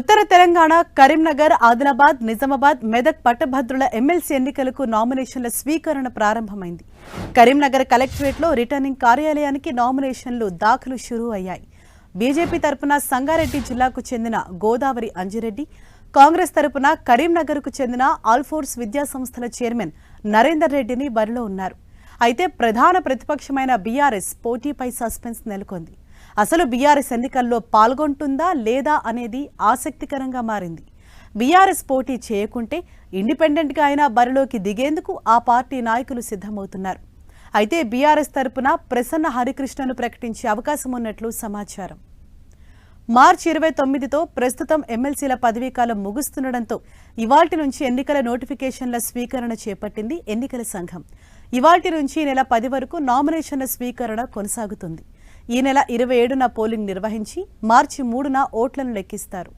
ఉత్తర తెలంగాణ కరీంనగర్ ఆదిలాబాద్ నిజామాబాద్ మెదక్ పట్టభద్రుల ఎమ్మెల్సీ ఎన్నికలకు నామినేషన్ల స్వీకరణ ప్రారంభమైంది. కరీంనగర్ కలెక్టరేట్లో రిటర్నింగ్ కార్యాలయానికి నామినేషన్లు దాఖలు షురూ అయ్యాయి. బీజేపీ తరపున సంగారెడ్డి జిల్లాకు చెందిన గోదావరి అంజిరెడ్డి కాంగ్రెస్ తరపున కరీంనగర్కు చెందిన ఆల్ఫోర్స్ విద్యా సంస్థల చైర్మన్ నరేందర్ రెడ్డిని బరిలో ఉన్నారు. అయితే ప్రధాన ప్రతిపక్షమైన బీఆర్ఎస్ పోటీపై సస్పెన్స్ నెలకొంది. అసలు బీఆర్ఎస్ ఎన్నికల్లో పాల్గొంటుందా లేదా అనేది ఆసక్తికరంగా మారింది. బీఆర్ఎస్ పోటీ చేయకుంటే ఇండిపెండెంట్గా అయినా బరిలోకి దిగేందుకు ఆ పార్టీ నాయకులు సిద్ధమవుతున్నారు. అయితే బీఆర్ఎస్ తరపున ప్రసన్న హరికృష్ణను ప్రకటించే అవకాశం ఉన్నట్లు సమాచారం. మార్చి ఇరవై తొమ్మిదితో ప్రస్తుతం ఎమ్మెల్సీల పదవీకాలం ముగుస్తుండటంతో ఇవాల్టి నుంచి ఎన్నికల నోటిఫికేషన్ల స్వీకరణ చేపట్టింది ఎన్నికల సంఘం. ఇవాల్టి నుంచి నెల పది వరకు నామినేషన్ల స్వీకరణ కొనసాగుతుంది. ఈ నెల ఇరవై ఏడున పోలింగ్ నిర్వహించి మార్చి మూడున ఓట్లను లెక్కిస్తారు.